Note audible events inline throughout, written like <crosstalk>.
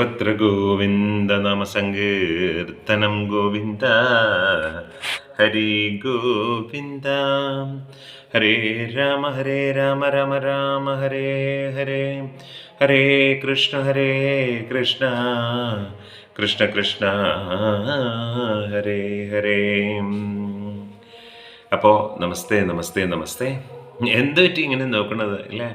പത്ര ഗോവിന്ദ നമ സങ്കീർത്തനം ഗോവിന്ദ. ഹരി ഗോവിന്ദ. ഹരേ രാമ ഹരേ രാമ രാമ രാമ ഹരേ ഹരേ. ഹരേ കൃഷ്ണ ഹരേ കൃഷ്ണ. കൃഷ്ണ കൃഷ്ണ ഹരേ ഹരേ. അപ്പോൾ നമസ്തേ നമസ്തേ നമസ്തേ. എന്ത് പറ്റി ഇങ്ങനെ നോക്കണത് അല്ലേ?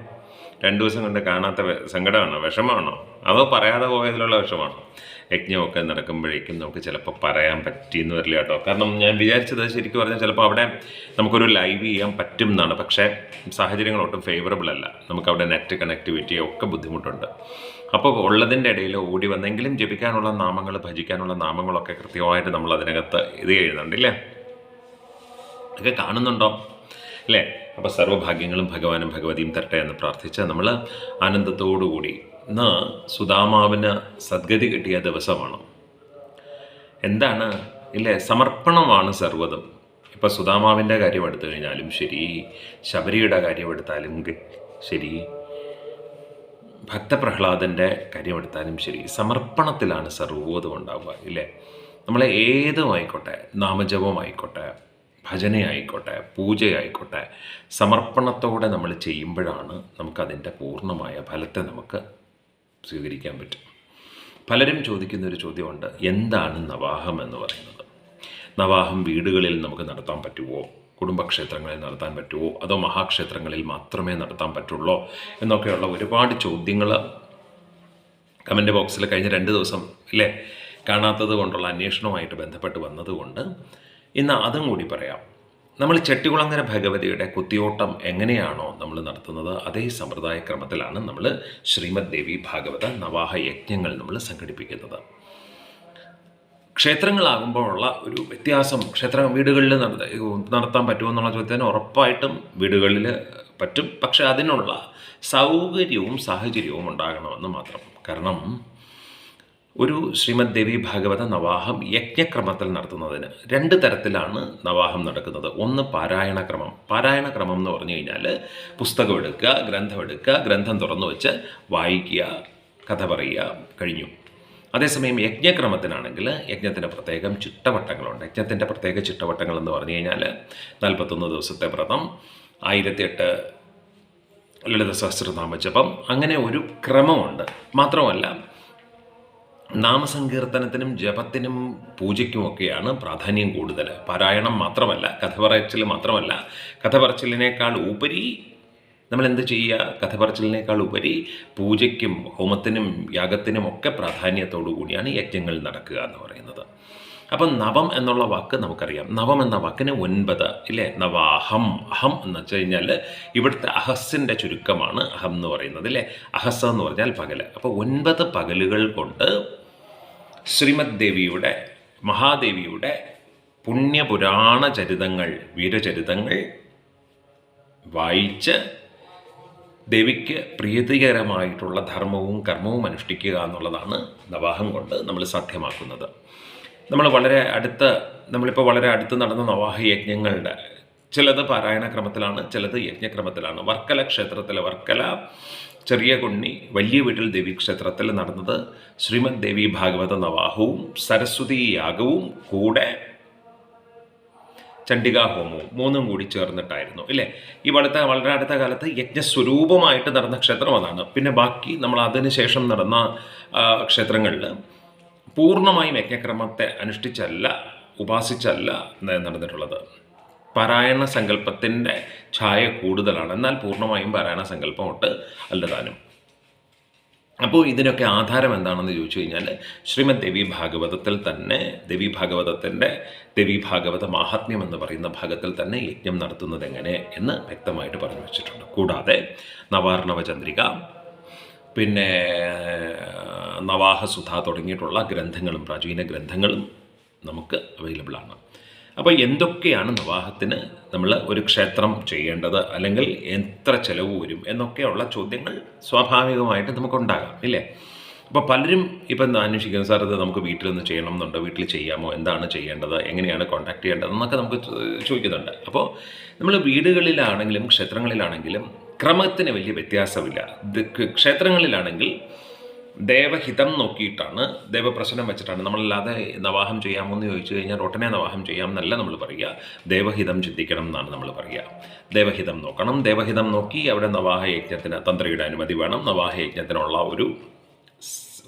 രണ്ടു ദിവസം കൊണ്ട് കാണാത്ത സങ്കടമാണോ? വിഷമമാണോ? അതോ പറയാതെ പോയതിലുള്ള വിഷമാണോ യജ്ഞമൊക്കെ നടക്കുമ്പോഴേക്കും നമുക്ക് ചിലപ്പോൾ പറയാൻ പറ്റിയെന്ന് വരില്ല കേട്ടോ. കാരണം ഞാൻ വിചാരിച്ചത് ശരിക്കും പറഞ്ഞാൽ ചിലപ്പോൾ അവിടെ നമുക്കൊരു ലൈവ് ചെയ്യാൻ പറ്റും എന്നാണ് പക്ഷേ സാഹചര്യങ്ങൾ ഒട്ടും ഫേവറബിൾ അല്ല. നമുക്കവിടെ നെറ്റ് കണക്ടിവിറ്റി ഒക്കെ ബുദ്ധിമുട്ടുണ്ട്. അപ്പോൾ ഉള്ളതിന്റെ ഇടയിൽ ഓടി വന്നെങ്കിലും ജപിക്കാനുള്ള നാമങ്ങൾ ഭജിക്കാനുള്ള നാമങ്ങളൊക്കെ കൃത്യമായിട്ട് നമ്മൾ അതിനകത്ത് ഇത് എഴുതുന്നുണ്ടല്ലേ ഒക്കെ കാണുന്നുണ്ടോ? അല്ലേ അപ്പോൾ സർവഭാഗ്യങ്ങളും ഭഗവാനും ഭഗവതിയും തരട്ടെ എന്ന് പ്രാർത്ഥിച്ച് നമ്മൾ ആനന്ദത്തോടുകൂടി ഇന്ന് സുദാമാവിന് സദ്ഗതി കിട്ടിയ ദിവസമാണ്. എന്താണ്? ഇല്ലേ? സമർപ്പണമാണ് സർവതും. ഇപ്പോൾ സുദാമാവിന്റെ കാര്യം എടുത്തു കഴിഞ്ഞാലും ശരി ശബരിയുടെ കാര്യം എടുത്താലും ശരി ഭക്തപ്രഹ്ലാദന്റെ കാര്യം എടുത്താലും ശരി സമർപ്പണത്തിലാണ് സർവതും ഉണ്ടാവുക ഇല്ലേ? നമ്മളെ ഏതുമായിക്കോട്ടെ നാമജപമായിക്കോട്ടെ ഭജനയായിക്കോട്ടെ പൂജയായിക്കോട്ടെ സമർപ്പണത്തോടെ നമ്മൾ ചെയ്യുമ്പോഴാണ് നമുക്കതിന്റെ പൂർണമായ ഫലത്തെ നമുക്ക് സ്വീകരിക്കാൻ പറ്റും. പലരും ചോദിക്കുന്ന ഒരു ചോദ്യമുണ്ട് എന്താണ് നവാഹം എന്ന് പറയുന്നത്? നവാഹം വീടുകളിൽ നമുക്ക് നടത്താൻ പറ്റുമോ കുടുംബക്ഷേത്രങ്ങളിൽ നടത്താൻ പറ്റുമോ അതോ മഹാക്ഷേത്രങ്ങളിൽ മാത്രമേ നടത്താൻ പറ്റുള്ളൂ? എന്നൊക്കെയുള്ള ഒരുപാട് ചോദ്യങ്ങൾ കമന്റ് ബോക്സിൽ കഴിഞ്ഞ രണ്ട് ദിവസം ഇല്ലേ? കാണാത്തത് കൊണ്ടുള്ള അന്വേഷണവുമായിട്ട് ബന്ധപ്പെട്ട് വന്നതുകൊണ്ട് ഇന്ന് അതും കൂടി പറയാം. നമ്മൾ ചെട്ടികുളങ്ങര ഭഗവതിയുടെ കുത്തിയോട്ടം എങ്ങനെയാണോ നമ്മൾ നടത്തുന്നത് അതേ സമ്പ്രദായ ക്രമത്തിലാണ് നമ്മൾ ശ്രീമദ് ദേവി ഭാഗവത നവാഹ യജ്ഞങ്ങൾ നമ്മൾ സംഘടിപ്പിക്കുന്നത്. ക്ഷേത്രങ്ങളാകുമ്പോഴുള്ള ഒരു വ്യത്യാസം ക്ഷേത്ര വീടുകളിൽ നടത്ത നടത്താൻ പറ്റുമോ എന്നുള്ള ചോദ്യത്തിന് ഉറപ്പായിട്ടും വീടുകളിൽ പറ്റും. പക്ഷേ അതിനുള്ള സൗകര്യവും സാഹചര്യവും ഉണ്ടാകണമെന്ന് മാത്രം. കാരണം ഒരു ശ്രീമദ് ദേവി ഭാഗവത നവാഹം യജ്ഞക്രമത്തിൽ നടത്തുന്നതിന് രണ്ട് തരത്തിലാണ് നവാഹം നടക്കുന്നത്. ഒന്ന് പാരായണക്രമം. പാരായണക്രമം എന്ന് പറഞ്ഞു കഴിഞ്ഞാൽ പുസ്തകം എടുക്കുക ഗ്രന്ഥം എടുക്കുക ഗ്രന്ഥം തുറന്നു വെച്ച് വായിക്കുക കഥ പറയുക കഴിഞ്ഞു. അതേസമയം യജ്ഞക്രമത്തിനാണെങ്കിൽ യജ്ഞത്തിന്റെ പ്രത്യേകം ചിട്ടവട്ടങ്ങളുണ്ട്. യജ്ഞത്തിന്റെ പ്രത്യേക ചിട്ടവട്ടങ്ങൾ എന്ന് പറഞ്ഞു കഴിഞ്ഞാൽ നാൽപ്പത്തൊന്ന് ദിവസത്തെ വ്രതം ആയിരത്തിയെട്ട് ലളിത സഹസ്രനാമ ജപം അങ്ങനെ ഒരു ക്രമമുണ്ട്. മാത്രമല്ല നാമസങ്കീർത്തനത്തിനും ജപത്തിനും പൂജയ്ക്കുമൊക്കെയാണ് പ്രാധാന്യം കൂടുതൽ. പാരായണം മാത്രമല്ല കഥ പറച്ചിൽ മാത്രമല്ല. കഥ പറച്ചിലിനേക്കാൾ ഉപരി നമ്മൾ എന്ത് ചെയ്യുക? കഥ പറച്ചിലിനേക്കാൾ ഉപരി പൂജയ്ക്കും ഹോമത്തിനും യാഗത്തിനും ഒക്കെ പ്രാധാന്യത്തോടു കൂടിയാണ് യജ്ഞങ്ങൾ നടക്കുക എന്ന് പറയുന്നത്. അപ്പം നവം എന്നുള്ള വാക്ക് നമുക്കറിയാം. നവം എന്ന വാക്കിന് ഒൻപത് ഇല്ലേ? നവാഹം അഹം. എന്ന് വെച്ച് കഴിഞ്ഞാൽ ഇവിടുത്തെ അഹസ്സിന്റെ ചുരുക്കമാണ് അഹം എന്ന് പറയുന്നത് ഇല്ലേ? അഹസ് എന്ന് പറഞ്ഞാൽ പകൽ അപ്പോൾ ഒൻപത് പകലുകൾ കൊണ്ട് ശ്രീമദ് ദേവിയുടെ മഹാദേവിയുടെ പുണ്യപുരാണ ചരിതങ്ങൾ വീരചരിതങ്ങൾ വായിച്ച് ദേവിക്ക് പ്രീതികരമായിട്ടുള്ള ധർമ്മവും കർമ്മവും അനുഷ്ഠിക്കുക എന്നുള്ളതാണ് നവാഹം കൊണ്ട് നമ്മൾ സാധ്യമാക്കുന്നത്. നമ്മൾ വളരെ അടുത്ത് നമ്മളിപ്പോൾ വളരെ അടുത്ത് നടന്ന നവാഹ യജ്ഞങ്ങളുടെ ചിലത് പാരായണ ക്രമത്തിലാണ് ചിലത് യജ്ഞക്രമത്തിലാണ്. വർക്കല ക്ഷേത്രത്തിലെ വർക്കല ചെറിയ കുണ്ണി വലിയ വീട്ടിൽ ദേവി ക്ഷേത്രത്തിൽ നടന്നത് ശ്രീമദ് ദേവി ഭാഗവത നവാഹവും സരസ്വതി യാഗവും കൂടെ ചണ്ഡികാ ഹോമവും മൂന്നും കൂടി ചേർന്നിട്ടായിരുന്നു ഇല്ലേ? ഈ അടുത്ത വളരെ അടുത്ത കാലത്ത് യജ്ഞസ്വരൂപമായിട്ട് നടന്ന ക്ഷേത്രം അതാണ്. പിന്നെ ബാക്കി നമ്മൾ അതിനുശേഷം നടന്ന ക്ഷേത്രങ്ങളിൽ പൂർണമായും യജ്ഞക്രമത്തെ അനുഷ്ഠിച്ചല്ല ഉപാസിച്ചല്ല നടന്നിട്ടുള്ളത്. പാരായണ സങ്കല്പത്തിന്റെ ഛായ കൂടുതലാണ്. എന്നാൽ പൂർണമായും പാരായണ സങ്കല്പമൊട്ട് അല്ലതാനും. അപ്പോൾ ഇതിനൊക്കെ ആധാരം എന്താണെന്ന് ചോദിച്ചു കഴിഞ്ഞാൽ ശ്രീമദ് ദേവി ഭാഗവതത്തിൽ തന്നെ ദേവി ഭാഗവതത്തിന്റെ ദേവി ഭാഗവത മാഹാത്മ്യം എന്ന് പറയുന്ന ഭാഗത്തിൽ തന്നെ യജ്ഞം നടത്തുന്നത് എങ്ങനെ എന്ന് വ്യക്തമായിട്ട് പറഞ്ഞു വെച്ചിട്ടുണ്ട്. കൂടാതെ നവാർണവ ചന്ദ്രിക പിന്നെ നവാഹസുധ തുടങ്ങിയിട്ടുള്ള ഗ്രന്ഥങ്ങളും പ്രാചീന ഗ്രന്ഥങ്ങളും നമുക്ക് അവൈലബിൾ ആണ്. അപ്പോൾ എന്തൊക്കെയാണ് നവാഹത്തിന് നമ്മൾ ഒരു ക്ഷേത്രം ചെയ്യേണ്ടത്? അല്ലെങ്കിൽ എത്ര ചിലവ് വരും? എന്നൊക്കെയുള്ള ചോദ്യങ്ങൾ സ്വാഭാവികമായിട്ട് നമുക്കുണ്ടാകാം ഇല്ലേ? അപ്പോൾ പലരും ഇപ്പം എന്താ അന്വേഷിക്കുന്നത്? സാർ ഇത് നമുക്ക് വീട്ടിൽ നിന്ന് ചെയ്യണം എന്നുണ്ടോ വീട്ടിൽ ചെയ്യാമോ? എന്താണ് ചെയ്യേണ്ടത്? എങ്ങനെയാണ് കോൺടാക്ട് ചെയ്യേണ്ടത്? എന്നൊക്കെ നമുക്ക് ചോദിക്കുന്നുണ്ട്. അപ്പോൾ നമ്മൾ വീടുകളിലാണെങ്കിലും ക്ഷേത്രങ്ങളിലാണെങ്കിലും ക്രമത്തിന് വലിയ വ്യത്യാസമില്ല. ക്ഷേത്രങ്ങളിലാണെങ്കിൽ ദേവഹിതം നോക്കിയിട്ടാണ് ദേവപ്രശ്നം വെച്ചിട്ടാണ്. നമ്മളല്ലാതെ നവാഹം ചെയ്യാമോ എന്ന് ചോദിച്ചു കഴിഞ്ഞാൽ ഒട്ടനെ നവാഹം ചെയ്യാം എന്നല്ല നമ്മൾ പറയുക. ദേവഹിതം ചിന്തിക്കണം എന്നാണ് നമ്മൾ പറയുക. ദേവഹിതം നോക്കണം. ദേവഹിതം നോക്കി അവിടെ നവാഹ യജ്ഞത്തിന് തന്ത്രിയുടെ അനുമതി വേണം. നവാഹ യജ്ഞത്തിനുള്ള ഒരു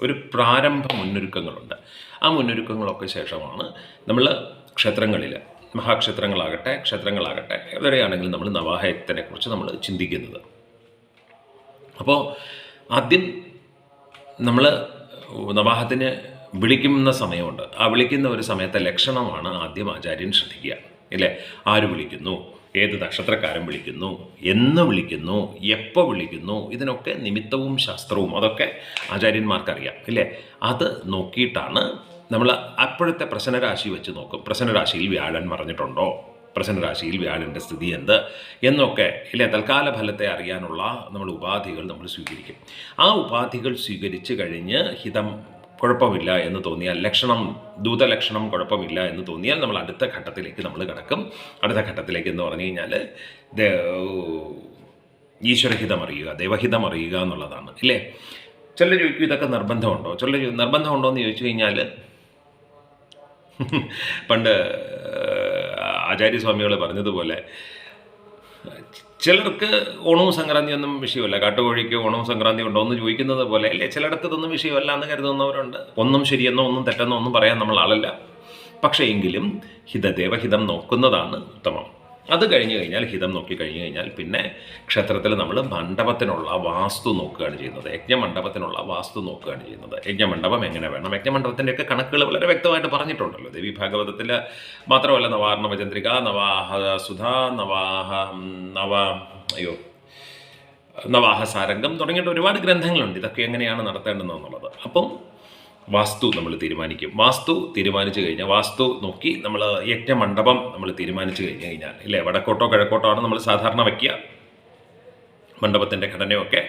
ഒരു പ്രാരംഭ മുന്നൊരുക്കങ്ങളുണ്ട്. ആ മുന്നൊരുക്കങ്ങളൊക്കെ ശേഷമാണ് നമ്മൾ ക്ഷേത്രങ്ങളിൽ മഹാക്ഷേത്രങ്ങളാകട്ടെ ക്ഷേത്രങ്ങളാകട്ടെ എവിടെയാണെങ്കിലും നമ്മൾ നവാഹയത്തിനെക്കുറിച്ച് നമ്മൾ ചിന്തിക്കുന്നത്. അപ്പോൾ ആദ്യം നമ്മൾ നവാഹത്തിന് വിളിക്കുന്ന സമയമുണ്ട്. ആ വിളിക്കുന്ന ഒരു സമയത്തെ ലക്ഷണമാണ് ആദ്യം ആചാര്യൻ ശ്രദ്ധിക്കുക. ഇല്ലേ? ആര് വിളിക്കുന്നു? ഏത് നക്ഷത്രക്കാരൻ വിളിക്കുന്നു? എന്ന് വിളിക്കുന്നു? എപ്പോൾ വിളിക്കുന്നു? ഇതിനൊക്കെ നിമിത്തവും ശാസ്ത്രവും അതൊക്കെ ആചാര്യന്മാർക്കറിയാം. ഇല്ലേ? അത് നോക്കിയിട്ടാണ് നമ്മൾ അപ്പോഴത്തെ പ്രശ്നരാശി വെച്ച് നോക്കും. പ്രശ്നരാശിയിൽ വ്യാഴൻ മറഞ്ഞിട്ടുണ്ടോ? പ്രശ്നരാശിയിൽ വ്യാഴന്റെ സ്ഥിതി എന്ത് എന്നൊക്കെ ഇല്ലേ? തൽക്കാല ഫലത്തെ അറിയാനുള്ള നമ്മൾ ഉപാധികൾ നമ്മൾ സ്വീകരിക്കും. ആ ഉപാധികൾ സ്വീകരിച്ചു കഴിഞ്ഞ് ഹിതം കുഴപ്പമില്ല എന്ന് തോന്നിയാൽ ലക്ഷണം ദൂതലക്ഷണം കുഴപ്പമില്ല എന്ന് തോന്നിയാൽ നമ്മൾ അടുത്ത ഘട്ടത്തിലേക്ക് നമ്മൾ കിടക്കും. അടുത്ത ഘട്ടത്തിലേക്ക് എന്ന് പറഞ്ഞു കഴിഞ്ഞാൽ ഈശ്വരഹിതം അറിയുക ദൈവഹിതം അറിയുക എന്നുള്ളതാണ് ഇല്ലേ? ചിലർ ചോദിക്കും ഇതൊക്കെ നിർബന്ധമുണ്ടോ? ചിലർ നിർബന്ധമുണ്ടോ എന്ന് ചോദിച്ചു കഴിഞ്ഞാൽ <laughs> പണ്ട് ആചാര്യസ്വാമികൾ പറഞ്ഞതുപോലെ ചിലർക്ക് ഓണവും സംക്രാന്തിയൊന്നും വിഷയമല്ല. കാട്ടുകോഴിക്ക് ഓണവും സംക്രാന്തി ഉണ്ടോ എന്ന് ചോദിക്കുന്നത് പോലെ അല്ലേ ചിലയിടത്ത് ഇതൊന്നും വിഷയമല്ല എന്ന് കരുതുന്നവരുണ്ട്. ഒന്നും ശരിയെന്നോ ഒന്നും തെറ്റെന്നോ ഒന്നും പറയാൻ നമ്മൾ ആളല്ല. പക്ഷേ എങ്കിലും ഹിതദേവഹിതം നോക്കുന്നതാണ് ഉത്തമം. അത് കഴിഞ്ഞ് കഴിഞ്ഞാൽ ഹിതം നോക്കി കഴിഞ്ഞ് കഴിഞ്ഞാൽ പിന്നെ ക്ഷേത്രത്തിൽ നമ്മൾ മണ്ഡപത്തിനുള്ള വാസ്തു നോക്കുകയാണ് ചെയ്യുന്നത്. യജ്ഞമണ്ഡപത്തിനുള്ള വാസ്തു നോക്കുകയാണ് ചെയ്യുന്നത്. യജ്ഞമണ്ഡപം എങ്ങനെ വേണം? യജ്ഞമണ്ഡപത്തിന്റെയൊക്കെ കണക്കുകൾ വളരെ വ്യക്തമായിട്ട് പറഞ്ഞിട്ടുണ്ടല്ലോ. ദേവി ഭാഗവതത്തിൽ മാത്രമല്ല നവാർണവ ചന്ദ്രിക നവാഹ സുധ നവാഹ നവ അയ്യോ നവാഹ സാരംഗം തുടങ്ങിയിട്ട് ഒരുപാട് ഗ്രന്ഥങ്ങളുണ്ട്. ഇതൊക്കെ എങ്ങനെയാണ് നടത്തേണ്ടതെന്നുള്ളത്. അപ്പം വാസ്തു നമ്മൾ തീരുമാനിക്കും. വാസ്തു തീരുമാനിച്ചു കഴിഞ്ഞാൽ വാസ്തു നോക്കി നമ്മൾ യജ്ഞമണ്ഡപം നമ്മൾ തീരുമാനിച്ചു കഴിഞ്ഞു കഴിഞ്ഞാൽ ഇല്ലേ വടക്കോട്ടോ കിഴക്കോട്ടോ ആണ് നമ്മൾ സാധാരണ വയ്ക്കുക. മണ്ഡപത്തിന്റെ ഘടനയൊക്കെ.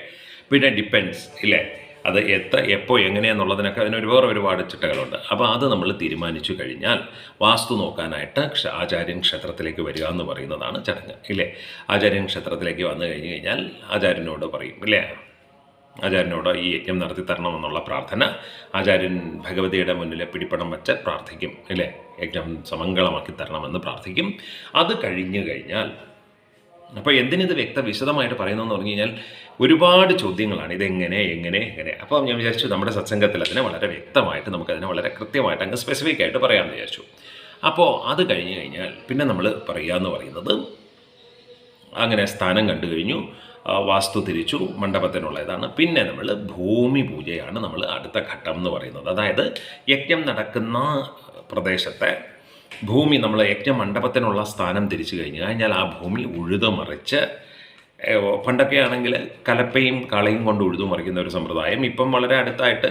പിന്നെ ഡിപ്പെൻസ് ഇല്ലേ? അത് എത്ര എപ്പോൾ എങ്ങനെയെന്നുള്ളതിനൊക്കെ അതിന് ഒരുപാട് ഒരുപാട് ചിട്ടകളുണ്ട്. അപ്പോൾ അത് നമ്മൾ തീരുമാനിച്ചു കഴിഞ്ഞാൽ വാസ്തു നോക്കാനായിട്ട് ആചാര്യൻ ക്ഷേത്രത്തിലേക്ക് വരിക എന്ന് പറയുന്നതാണ് ചടങ്ങ് ഇല്ലേ? ആചാര്യൻ ക്ഷേത്രത്തിലേക്ക് വന്നു കഴിഞ്ഞ് കഴിഞ്ഞാൽ ആചാര്യനോട് പറയും ഇല്ലേ? ആചാര്യനോട് ഈ യജ്ഞം നടത്തി തരണമെന്നുള്ള പ്രാർത്ഥന ആചാര്യൻ ഭഗവതിയുടെ മുന്നിലെ പിടിപ്പണം വെച്ച് പ്രാർത്ഥിക്കും അല്ലേ? യജ്ഞം സമംഗളമാക്കി തരണമെന്ന് പ്രാർത്ഥിക്കും. അത് കഴിഞ്ഞു കഴിഞ്ഞാൽ അപ്പോൾ എന്തിനിത് വ്യക്ത വിശദമായിട്ട് പറയുന്നതെന്ന് പറഞ്ഞു കഴിഞ്ഞാൽ ഒരുപാട് ചോദ്യങ്ങളാണ്. ഇതെങ്ങനെ എങ്ങനെ എങ്ങനെ? അപ്പോൾ ഞാൻ വിചാരിച്ചു നമ്മുടെ സത്സംഗത്തിൽ അതിനെ വളരെ വ്യക്തമായിട്ട് നമുക്കതിനെ വളരെ കൃത്യമായിട്ട് അങ്ങ് സ്പെസിഫിക് ആയിട്ട് പറയാമെന്ന് വിചാരിച്ചു. അപ്പോൾ അത് കഴിഞ്ഞു കഴിഞ്ഞാൽ പിന്നെ നമ്മൾ പറയുക എന്ന് പറയുന്നത് അങ്ങനെ സ്ഥാനം കണ്ടു കഴിഞ്ഞു. വാസ്തു തിരിച്ചു മണ്ഡപത്തിനുള്ളതാണ്. പിന്നെ നമ്മൾ ഭൂമി പൂജയാണ് നമ്മൾ അടുത്ത ഘട്ടം എന്ന് പറയുന്നത്. അതായത് യജ്ഞം നടക്കുന്ന പ്രദേശത്തെ ഭൂമി നമ്മൾ യജ്ഞ മണ്ഡപത്തിനുള്ള സ്ഥാനം തിരിച്ചു കഴിഞ്ഞു കഴിഞ്ഞാൽ ആ ഭൂമി ഉഴുതുമറിച്ച് പണ്ടൊക്കെ ആണെങ്കിൽ കലപ്പയും കളയും കൊണ്ട് ഉഴുതു മറിക്കുന്ന ഒരു സമ്പ്രദായം ഇപ്പം വളരെ അടുത്തായിട്ട്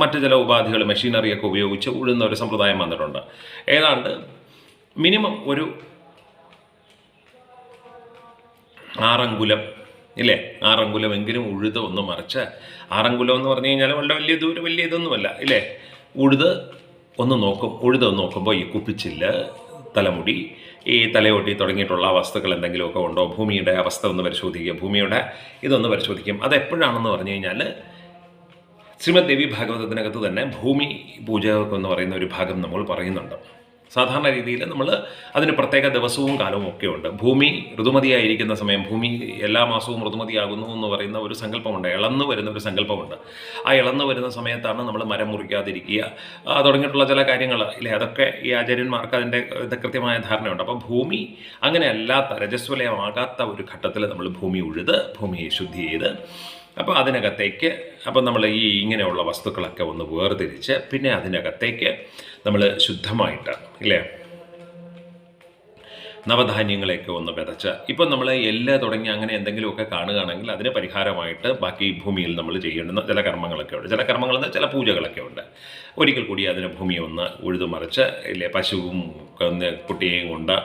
മറ്റു ചില ഉപാധികൾ മെഷീനറിയൊക്കെ ഉപയോഗിച്ച് ഉഴുന്ന ഒരു സമ്പ്രദായം വന്നിട്ടുണ്ട്. ഏതാണ്ട് മിനിമം ഒരു ആറങ്കുലം ഇല്ലേ? ആറങ്കുലമെങ്കിലും ഉഴുത് ഒന്ന് മറിച്ച്. ആറങ്കുലം എന്ന് പറഞ്ഞു കഴിഞ്ഞാൽ വളരെ വലിയ ദൂരം വലിയ ഇതൊന്നുമല്ല ഇല്ലേ? ഉഴുത് ഒന്ന് നോക്കും ഉഴുത് ഒന്ന് നോക്കുമ്പോൾ ഈ കുപ്പിച്ചില്ല് തലമുടി ഈ തലയോട്ടി തുടങ്ങിയിട്ടുള്ള വസ്തുക്കൾ എന്തെങ്കിലുമൊക്കെ ഉണ്ടോ? ഭൂമിയുടെ അവസ്ഥ ഒന്ന് പരിശോധിക്കുക. ഭൂമിയുടെ ഇതൊന്ന് പരിശോധിക്കും. അത് എപ്പോഴാണെന്ന് പറഞ്ഞു കഴിഞ്ഞാൽ ശ്രീമദ് ദേവി ഭാഗവതത്തിനകത്ത് തന്നെ ഭൂമി പൂജ എന്ന് പറയുന്ന ഒരു ഭാഗം നമ്മൾ പറയുന്നുണ്ട്. സാധാരണ രീതിയിൽ നമ്മൾ അതിന് പ്രത്യേക ദിവസവും കാലവും ഒക്കെ ഉണ്ട്. ഭൂമി ഋതുമതിയായിരിക്കുന്ന സമയം ഭൂമി എല്ലാ മാസവും ഋതുമതിയാകുന്നു എന്ന് പറയുന്ന ഒരു സങ്കല്പമുണ്ട്. ഇളന്നു വരുന്ന ഒരു സങ്കല്പമുണ്ട്. ആ ഇളന്നു വരുന്ന സമയത്താണ് നമ്മൾ മരം മുറിക്കാതിരിക്കുക. തുടങ്ങിയിട്ടുള്ള ചില കാര്യങ്ങൾ ഇല്ലേ? അതൊക്കെ ഈ ആചാര്യന്മാർക്ക് അതിന്റെ കൃത്യമായ ധാരണയുണ്ട്. അപ്പോൾ ഭൂമി അങ്ങനെ അല്ലാത്ത രജസ്വലയമാകാത്ത ഒരു ഘട്ടത്തിൽ നമ്മൾ ഭൂമി ഉഴുത് ഭൂമിയെ ശുദ്ധി ചെയ്ത് അപ്പോൾ അതിനകത്തേക്ക് അപ്പം നമ്മൾ ഈ ഇങ്ങനെയുള്ള വസ്തുക്കളൊക്കെ ഒന്ന് വേർതിരിച്ച് പിന്നെ അതിനകത്തേക്ക് നമ്മൾ ശുദ്ധമായിട്ട് ഇല്ലേ? നവധാന്യങ്ങളെയൊക്കെ ഒന്ന് വിതച്ച്. ഇപ്പം നമ്മൾ എല്ല് തുടങ്ങി അങ്ങനെ എന്തെങ്കിലുമൊക്കെ കാണുകയാണെങ്കിൽ അതിന് പരിഹാരമായിട്ട് ബാക്കി ഭൂമിയിൽ നമ്മൾ ചെയ്യേണ്ടുന്ന ചില കർമ്മങ്ങളൊക്കെ ഉണ്ട്. ചില കർമ്മങ്ങൾ ചില പൂജകളൊക്കെ ഉണ്ട്. ഒരിക്കൽ കൂടി അതിന് ഭൂമി ഒന്ന് ഉഴുതുമറിച്ച് ഇല്ലേ? പശുവും കുട്ടിയെയും കൊണ്ട്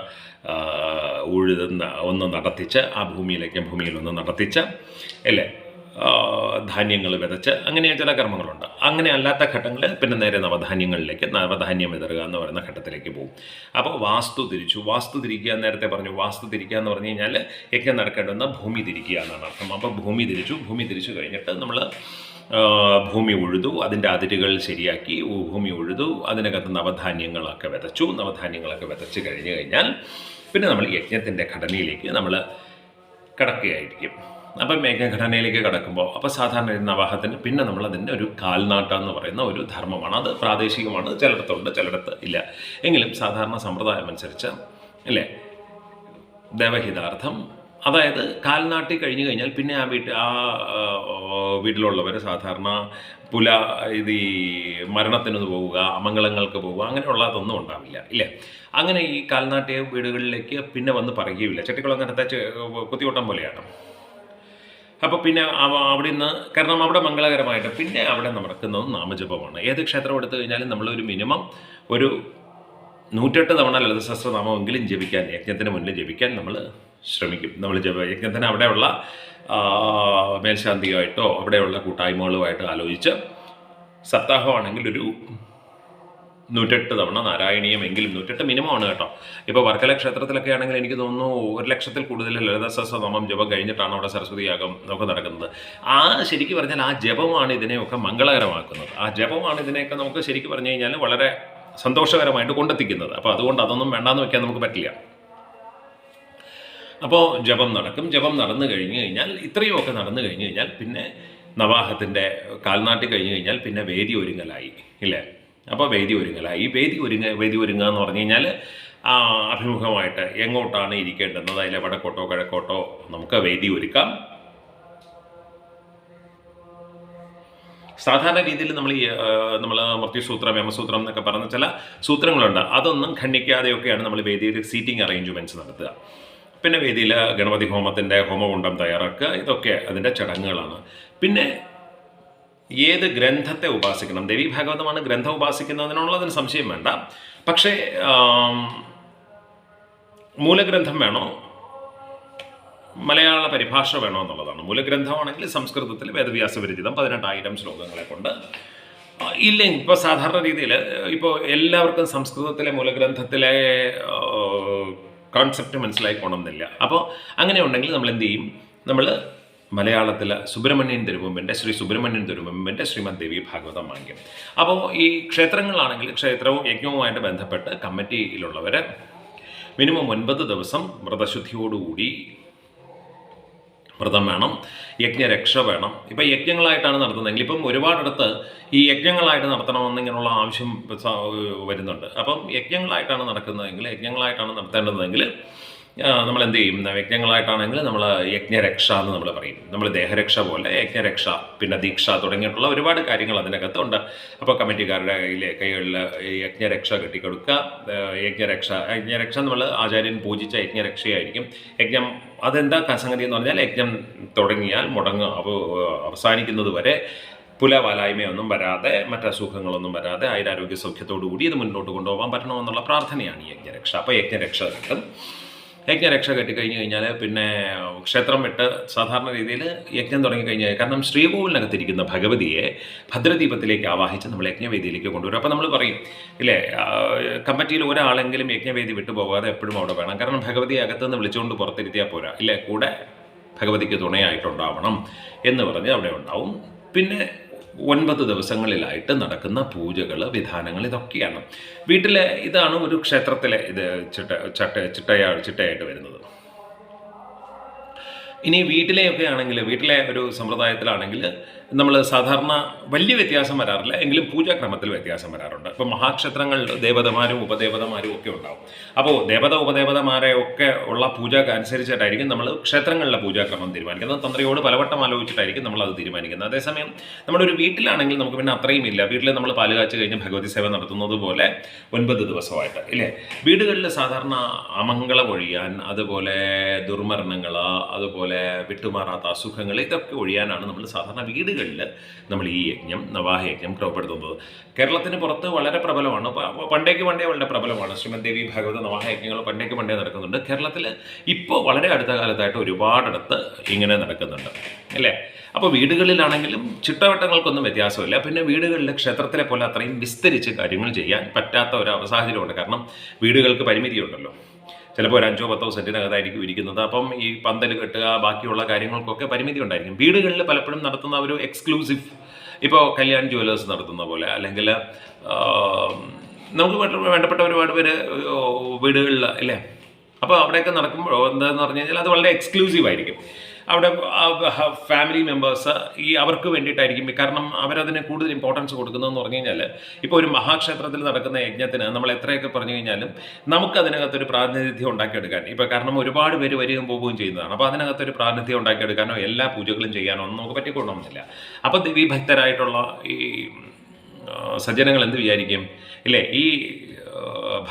ഉഴുതുന്ന ഒന്ന് നടത്തിച്ച് ആ ഭൂമിയിലേക്ക് ഭൂമിയിൽ ഒന്ന് നടത്തിച്ച് അല്ലേ ധാന്യങ്ങൾ വിതച്ച് അങ്ങനെ ചില കർമ്മങ്ങളുണ്ട്. അങ്ങനെ അല്ലാത്ത ഘട്ടങ്ങളിൽ പിന്നെ നേരെ നവധാന്യങ്ങളിലേക്ക് നവധാന്യം വിതറുക എന്ന് പറയുന്ന ഘട്ടത്തിലേക്ക് പോകും. അപ്പോൾ വാസ്തു തിരിച്ചു. വാസ്തു തിരിക്കുക നേരത്തെ പറഞ്ഞു. വാസ്തു തിരിക്കുക എന്ന് പറഞ്ഞു കഴിഞ്ഞാൽ യജ്ഞം നടക്കേണ്ടുന്ന ഭൂമി തിരിക്കുക എന്നാണ് അർത്ഥം. അപ്പോൾ ഭൂമി തിരിച്ചു. ഭൂമി തിരിച്ചു കഴിഞ്ഞിട്ട് നമ്മൾ ഭൂമി ഉഴുതു അതിന്റെ അതിരുകൾ ശരിയാക്കി ഭൂമി ഉഴുതു അതിനകത്ത് നവധാന്യങ്ങളൊക്കെ വിതച്ചു. നവധാന്യങ്ങളൊക്കെ വിതച്ച് കഴിഞ്ഞു കഴിഞ്ഞാൽ പിന്നെ നമ്മൾ യജ്ഞത്തിന്റെ ഘടനയിലേക്ക് നമ്മൾ കടക്കുകയായിരിക്കും. അപ്പം മേഘഘടനയിലേക്ക് കടക്കുമ്പോൾ അപ്പോൾ സാധാരണ നവാഹത്തിന് പിന്നെ നമ്മൾ അതിന്റെ ഒരു കാൽനാട്ട എന്ന് പറയുന്ന ഒരു ധർമ്മമാണ്. അത് പ്രാദേശികമാണ്. ചിലയിടത്തുണ്ട് ചിലയിടത്ത് ഇല്ല. എങ്കിലും സാധാരണ സമ്പ്രദായം അനുസരിച്ച് അല്ലേ? ദേവഹിതാർത്ഥം. അതായത് കാൽനാട്ടി കഴിഞ്ഞു കഴിഞ്ഞാൽ പിന്നെ ആ വീട്ടിൽ ആ വീട്ടിലുള്ളവർ സാധാരണ പുല ഇത് ഈ മരണത്തിന് പോവുക അമംഗളങ്ങൾക്ക് പോവുക അങ്ങനെയുള്ളതൊന്നും ഉണ്ടാവില്ല ഇല്ലേ? അങ്ങനെ ഈ കാൽനാട്ടിയ വീടുകളിലേക്ക് പിന്നെ വന്ന് പറയുകയില്ല ചട്ടിക്കുളങ്ങരത്തെ ചെ- കുത്തിയോട്ടം പോലെയാണ്. അപ്പോൾ പിന്നെ അവിടെ നിന്ന് കാരണം അവിടെ മംഗളകരമായിട്ട് പിന്നെ അവിടെ നടക്കുന്നത് നാമജപമാണ്. ഏത് ക്ഷേത്രം എടുത്തു കഴിഞ്ഞാലും നമ്മളൊരു മിനിമം ഒരു നൂറ്റെട്ട് തവണ ലളിത സഹസ്രനാമമെങ്കിലും ജപിക്കാൻ യജ്ഞത്തിന് മുന്നിൽ ജപിക്കാൻ നമ്മൾ ശ്രമിക്കും. നമ്മൾ ജപ യജ്ഞത്തിന് അവിടെയുള്ള മേൽശാന്തിയായിട്ടോ അവിടെയുള്ള കൂട്ടായ്മകളുമായിട്ടോ ആലോചിച്ച് സപ്താഹമാണെങ്കിൽ ഒരു നൂറ്റെട്ട് തവണ നാരായണീയം എങ്കിലും നൂറ്റെട്ട് മിനിമം ആണ് കേട്ടോ. ഇപ്പോൾ വർക്കല ക്ഷേത്രത്തിലൊക്കെ ആണെങ്കിൽ എനിക്ക് തോന്നുന്നു ഒരു ലക്ഷത്തിൽ കൂടുതൽ ലളിത സഹസ്രനാമം ജപം കഴിഞ്ഞിട്ടാണ് അവിടെ സരസ്വതി യാഗം ഒക്കെ നടക്കുന്നത്. ആ ശരിക്കും പറഞ്ഞാൽ ആ ജപമാണ് ഇതിനെയൊക്കെ മംഗളകരമാക്കുന്നത്. ആ ജപമാണ് ഇതിനെയൊക്കെ നമുക്ക് ശരിക്കും പറഞ്ഞു കഴിഞ്ഞാൽ വളരെ സന്തോഷകരമായിട്ട് കൊണ്ടെത്തിക്കുന്നത്. അപ്പോൾ അതുകൊണ്ട് അതൊന്നും വേണ്ടാന്ന് വെക്കാൻ നമുക്ക് പറ്റില്ല. അപ്പോൾ ജപം നടക്കും. ജപം നടന്നു കഴിഞ്ഞു കഴിഞ്ഞാൽ ഇത്രയുമൊക്കെ നടന്നു കഴിഞ്ഞു കഴിഞ്ഞാൽ പിന്നെ നവാഹത്തിന്റെ കാൽനാട്ടി കഴിഞ്ഞു കഴിഞ്ഞാൽ പിന്നെ വേദി ഒരുങ്ങലായി. ഇല്ലേ? അപ്പോൾ വേദി ഒരുങ്ങലായി ഈ വേദി ഒരുങ്ങ വേദി ഒരുങ്ങ എന്ന് പറഞ്ഞു കഴിഞ്ഞാൽ അഭിമുഖമായിട്ട് എങ്ങോട്ടാണ് ഇരിക്കേണ്ടുന്നത്? അതിലെ വടക്കോട്ടോ കിഴക്കോട്ടോ നമുക്ക് വേദി ഒരുക്കാം. സാധാരണ രീതിയിൽ നമ്മൾ ഈ നമ്മൾ മൃത്യുസൂത്രം യമസൂത്രം എന്നൊക്കെ പറഞ്ഞ ചില സൂത്രങ്ങളുണ്ട്. അതൊന്നും ഖണ്ഡിക്കാതെയൊക്കെയാണ് നമ്മൾ വേദിയിൽ സീറ്റിംഗ് അറേഞ്ച്മെന്റ്സ് നടത്തുക. പിന്നെ വേദിയിൽ ഗണപതി ഹോമത്തിന്റെ ഹോമകുണ്ടം തയ്യാറാക്കുക. ഇതൊക്കെ അതിന്റെ ചടങ്ങുകളാണ്. പിന്നെ ഏത് ഗ്രന്ഥത്തെ ഉപാസിക്കണം? ദേവി ഭാഗവതമാണ് ഗ്രന്ഥം ഉപാസിക്കുന്നതിനുള്ളതിന് സംശയം വേണ്ട. പക്ഷേ മൂലഗ്രന്ഥം വേണോ? മലയാള പരിഭാഷ വേണോ എന്നുള്ളതാണ്. മൂലഗ്രന്ഥമാണെങ്കിൽ സംസ്കൃതത്തിൽ വേദവ്യാസ വിരചിതം പതിനെട്ടായിരം ശ്ലോകങ്ങളെ കൊണ്ട്. ഇല്ലെങ്കിൽ ഇപ്പോൾ സാധാരണ രീതിയിൽ ഇപ്പോൾ എല്ലാവർക്കും സംസ്കൃതത്തിലെ മൂലഗ്രന്ഥത്തിലെ കോൺസെപ്റ്റ് മനസ്സിലായിക്കോണം എന്നില്ല അപ്പോൾ അങ്ങനെ ഉണ്ടെങ്കിൽ നമ്മൾ എന്ത് ചെയ്യും? നമ്മൾ മലയാളത്തിൽ സുബ്രഹ്മണ്യൻ തിരുവമ്പന്റെ ശ്രീ സുബ്രഹ്മണ്യൻ തിരുവമ്പന്റെ ശ്രീമദ് ദേവി ഭാഗവതം വാങ്ങിക്കും. അപ്പോൾ ഈ ക്ഷേത്രങ്ങളാണെങ്കിൽ ക്ഷേത്രവും യജ്ഞവുമായിട്ട് ബന്ധപ്പെട്ട് കമ്മിറ്റിയിലുള്ളവർ മിനിമം ഒൻപത് ദിവസം വ്രതശുദ്ധിയോടുകൂടി വ്രതം വേണം യജ്ഞരക്ഷ വേണം. ഇപ്പം യജ്ഞങ്ങളായിട്ടാണ് നടത്തുന്നതെങ്കിൽ ഇപ്പം ഒരുപാടിടത്ത് ഈ യജ്ഞങ്ങളായിട്ട് നടത്തണമെന്നിങ്ങനെയുള്ള ആവശ്യം വരുന്നുണ്ട്. അപ്പം യജ്ഞങ്ങളായിട്ടാണ് നടക്കുന്നതെങ്കിൽ യജ്ഞങ്ങളായിട്ടാണ് നടത്തേണ്ടതെങ്കിൽ നമ്മൾ എന്ത് ചെയ്യും യജ്ഞങ്ങളായിട്ടാണെങ്കിൽ നമ്മൾ യജ്ഞരക്ഷ എന്ന് നമ്മൾ പറയും. നമ്മൾ ദേഹരക്ഷ പോലെ യജ്ഞരക്ഷ പിന്നെ ദീക്ഷ തുടങ്ങിയിട്ടുള്ള ഒരുപാട് കാര്യങ്ങൾ അതിനകത്തുണ്ട്. അപ്പോൾ കമ്മിറ്റിക്കാരുടെ കയ്യിൽ കൈകളിൽ യജ്ഞരക്ഷ കെട്ടിക്കൊടുക്കുക. യജ്ഞരക്ഷ യജ്ഞരക്ഷ നമ്മൾ ആചാര്യൻ പൂജിച്ച യജ്ഞരക്ഷയായിരിക്കും. യജ്ഞം അതെന്താ സംഗതി എന്ന് പറഞ്ഞാൽ യജ്ഞം തുടങ്ങിയാൽ മുടങ്ങ് അവ അവസാനിക്കുന്നത് വരെ പുലവാലായ്മയൊന്നും വരാതെ മറ്റസുഖങ്ങളൊന്നും വരാതെ ആയുരാരോഗ്യ സൗഖ്യത്തോടു കൂടി ഇത് മുന്നോട്ട് കൊണ്ടുപോകാൻ പറ്റണമെന്നുള്ള പ്രാർത്ഥനയാണ് ഈ യജ്ഞരക്ഷ. അപ്പോൾ യജ്ഞരക്ഷ കിട്ടും. യജ്ഞരക്ഷ കഴിഞ്ഞു കഴിഞ്ഞാൽ പിന്നെ ക്ഷേത്രം വിട്ട് സാധാരണ രീതിയിൽ യജ്ഞം തുടങ്ങി തുടങ്ങിക്കഴിഞ്ഞാൽ കാരണം ശ്രീകോവിലിനകത്തിരിക്കുന്ന ഭഗവതിയെ ഭദ്രദീപത്തിലേക്ക് ആവാഹിച്ച് നമ്മൾ യജ്ഞവേദിയിലേക്ക് കൊണ്ടുവരും. അപ്പോൾ നമ്മൾ പറയും ഇല്ലേ കമ്മിറ്റിയിൽ ഒരാളെങ്കിലും യജ്ഞവേദി വിട്ടു പോകാതെ എപ്പോഴും അവിടെ വേണം. കാരണം ഭഗവതിയെ അകത്തുനിന്ന് വിളിച്ചുകൊണ്ട് പുറത്തിരുത്തിയാൽ പോരാ. ഇല്ലേ കൂടെ ഭഗവതിക്ക് തുണയായിട്ടുണ്ടാവണം എന്ന് പറഞ്ഞ് അവിടെ ഉണ്ടാവും. പിന്നെ ഒൻപത് ദിവസങ്ങളിലായിട്ട് നടക്കുന്ന പൂജകൾ വിധാനങ്ങൾ ഇതൊക്കെയാണ്. വീട്ടിലെ ഇതാണ് ഒരു ക്ഷേത്രത്തിലെ ഇത് ചിട്ട ചട്ട ചിട്ടയാ ചിട്ടയായിട്ട് വരുന്നത്. ഇനി വീട്ടിലെയൊക്കെ ആണെങ്കിൽ വീട്ടിലെ ഒരു സമ്പ്രദായത്തിലാണെങ്കിൽ നമ്മൾ സാധാരണ വലിയ വ്യത്യാസം വരാറില്ല. എങ്കിലും പൂജാക്രമത്തിൽ വ്യത്യാസം വരാറുണ്ട്. ഇപ്പോൾ മഹാക്ഷേത്രങ്ങൾ ദേവതമാരും ഉപദേവതമാരും ഒക്കെ ഉണ്ടാവും. അപ്പോൾ ദേവത ഉപദേവതമാരെ ഒക്കെ ഉള്ള പൂജക്ക് അനുസരിച്ചിട്ടായിരിക്കും നമ്മൾ ക്ഷേത്രങ്ങളിലെ പൂജാക്രമം തീരുമാനിക്കുന്നത്. തന്ത്രിയോട് പലവട്ടം ആലോചിച്ചിട്ടായിരിക്കും നമ്മൾ അത് തീരുമാനിക്കുന്നത്. അതേസമയം നമ്മുടെ ഒരു വീട്ടിലാണെങ്കിൽ നമുക്ക് പിന്നെ അത്രയും ഇല്ല. വീട്ടിൽ നമ്മൾ പാൽ കാച്ച് കഴിഞ്ഞ് ഭഗവതി സേവ നടത്തുന്നത് പോലെ ഒൻപത് ദിവസമായിട്ട് ഇല്ലേ? വീടുകളിൽ സാധാരണ അമംഗളം ഒഴിയാൻ അതുപോലെ ദുർമരണങ്ങൾ അതുപോലെ വിട്ടുമാറാത്ത അസുഖങ്ങൾ ഇതൊക്കെ ഒഴിയാനാണ് നമ്മൾ സാധാരണ വീടുകളിൽ നമ്മൾ ഈ യജ്ഞം നവാഹ യജ്ഞം ക്രമപ്പെടുത്തുന്നത്. കേരളത്തിന് പുറത്ത് വളരെ പ്രബലമാണ്. പണ്ടേക്ക് പണ്ടേ വളരെ പ്രബലമാണ്. ശ്രീമദ് ദേവി ഭാഗവത നവാഹ യജ്ഞങ്ങൾ പണ്ടേക്ക് പണ്ടേ നടക്കുന്നുണ്ട്. കേരളത്തിൽ ഇപ്പോൾ വളരെ അടുത്ത കാലത്തായിട്ട് ഒരുപാടിടത്ത് ഇങ്ങനെ നടക്കുന്നുണ്ട്. അല്ലേ? അപ്പോൾ വീടുകളിലാണെങ്കിലും ചിട്ടവട്ടങ്ങൾക്കൊന്നും വ്യത്യാസമില്ല. പിന്നെ വീടുകളിൽ ക്ഷേത്രത്തിലെ പോലെ അത്രയും വിസ്തരിച്ച് കാര്യങ്ങൾ ചെയ്യാൻ പറ്റാത്ത ഒരു സാഹചര്യമുണ്ട് കാരണം വീടുകൾക്ക് പരിമിതിയുണ്ടല്ലോ. ചിലപ്പോൾ ഒരു അഞ്ചോ പത്തോ സെന്റിനകത്തായിരിക്കും ഇരിക്കുന്നത്. അപ്പം ഈ പന്തൽ കെട്ടുക ബാക്കിയുള്ള കാര്യങ്ങൾക്കൊക്കെ പരിമിതി ഉണ്ടായിരിക്കും. വീടുകളിൽ പലപ്പോഴും നടത്തുന്ന ഒരു എക്സ്ക്ലൂസീവ് ഇപ്പോൾ കല്യാൺ ജുവലേഴ്സ് നടത്തുന്ന പോലെ അല്ലെങ്കിൽ നമുക്ക് വേണ്ട- വേണ്ടപ്പെട്ട ഒരുപാട് പേര് വീടുകളിൽ അല്ലേ? അപ്പോൾ അവിടെയൊക്കെ നടക്കുമ്പോൾ എന്താണെന്ന് പറഞ്ഞു കഴിഞ്ഞാൽ അത് വളരെ എക്സ്ക്ലൂസീവ് ആയിരിക്കും. അവിടെ ഫാമിലി മെമ്പേഴ്സ് ഈ അവർക്ക് വേണ്ടിയിട്ടായിരിക്കും. കാരണം അവരതിന് കൂടുതൽ ഇമ്പോർട്ടൻസ് കൊടുക്കുന്നതെന്ന് പറഞ്ഞു കഴിഞ്ഞാൽ ഇപ്പോൾ ഒരു മഹാക്ഷേത്രത്തിൽ നടക്കുന്ന യജ്ഞത്തിന് നമ്മൾ എത്രയൊക്കെ പറഞ്ഞു കഴിഞ്ഞാലും നമുക്ക് അതിനകത്തൊരു പ്രാതിനിധ്യം ഉണ്ടാക്കിയെടുക്കാൻ. ഇപ്പോൾ കാരണം ഒരുപാട് പേര് വരികയും പോവുകയും ചെയ്യുന്നതാണ്. അപ്പോൾ അതിനകത്തൊരു പ്രാതിനിധ്യം ഉണ്ടാക്കിയെടുക്കാനോ എല്ലാ പൂജകളും ചെയ്യാനോ ഒന്നും നമുക്ക് പറ്റിക്കൊള്ളണമെന്നില്ല അപ്പോൾ ദേവീഭക്തരായിട്ടുള്ള ഈ സജ്ജനങ്ങൾ എന്ത് വിചാരിക്കും? ഇല്ലേ? ഈ